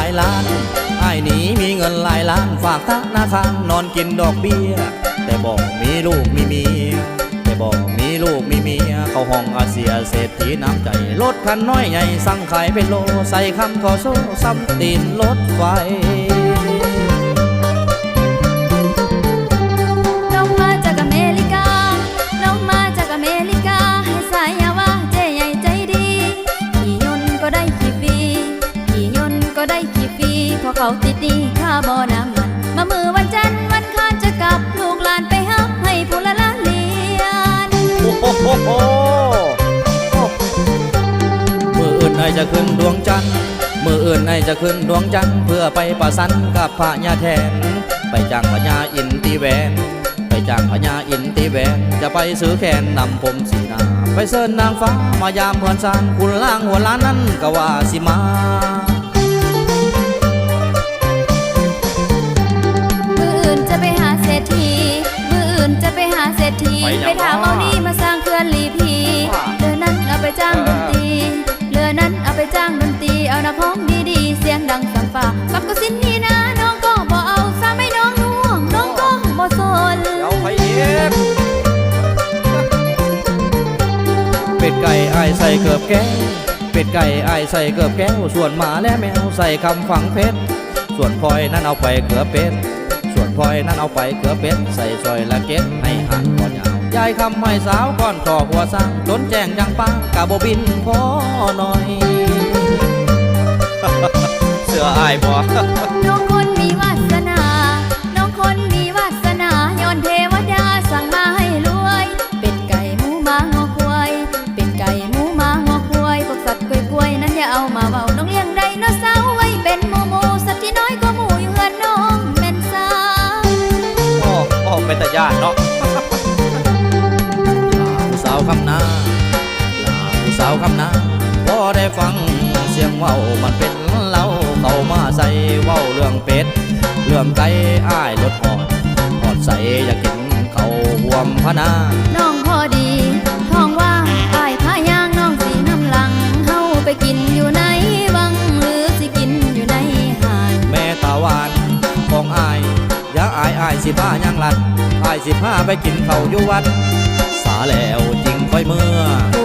ายล้านไอ้หนีมีเงินหลายล้านฝากธนาคารนอนกินดอกเบี้ย แต่บอกมีลูกมีเมียแต่บอกมีลูกมีเมียเขาห้องอาเซียเศรษฐีน้ำใจรถคันน้อยใหญ่สั่งขายเป็นโลใส่คำขอโซ่ซ้ำตีนรถไฟ เราะเขาติดหนี้าบ่อน้ำมัน มามือวันจันทร์วันคานจะกลับลูกหลานไปฮับให้ผู้ละละเลียนโอ้โหโหโหมืออื่นไอจะขึ้นดวงจันทร์มืออื่นไอจะขึ้นดวงจันทร์เพื่อไปประสันกับพญาแทน ไปจ้างพญาอินตีแหวนไปจ้างพญาอินตีแหวนจะไปซื้อแคนนำผมสีนาไปเสิร์นนางฟ้ามายามเพื่อนซานคุณล่างหัวล้านนั้นก็ว่าสิมา หาเศรษฐีไปยังไปถามว่าเอานี่มาสร้างเขื่อนลีพีว่าเรือนั้นเอาไปจ้างดนตรีเรือนั้นเอาไปจ้างดนตรีเอานักร้องดีๆเสียงดังสังฟ้ากับกุสินนี่นะน้องก็บ่เอาสาไม่น้องน่วงน้องก็บ่สนเอาไปเอกเป็ดไก่ไอายใส่เกือบแก้วเป็ดไก่ไอายใส่เกือบแก้วส่วนหมาและแมวใส่คำฝังเพชรส่วนพลอยนั้นเอาไปเกือบเป็ด ส่วนพลอยนั้นเอาไปเกือบเป็ดใส่ซอยละเก็ดให้หันก่อนยาวยายคำให้สาวก่อนขอบหัวสร้างจนแจ้งยังป้ากาบบินพอหน่อย เสืออายบ่ โอ้เป็นตาญาติเนาะลาผู้สาวคำนาลาผู้สาวคำนาพอได้ฟังเสียงเว้ามันเป็นเล่าเข้ามาใส่เว้าเรื่องเป็ด เรื่องไก่อ้ายรถหอดหอดใส่อยากกินเขาวหวมพะนาน้องพอดีท้องว่างอายพายางน้องสีน้ำหลังเฮาไปกินอยู่ในวังหรือสิกินอยู่ในห้างแม่ตาหวาน สิผ้ายังลัดอายสิผ้าไปกินเขาอยู่วัด สาแล้วจริงค่อยเมื่อ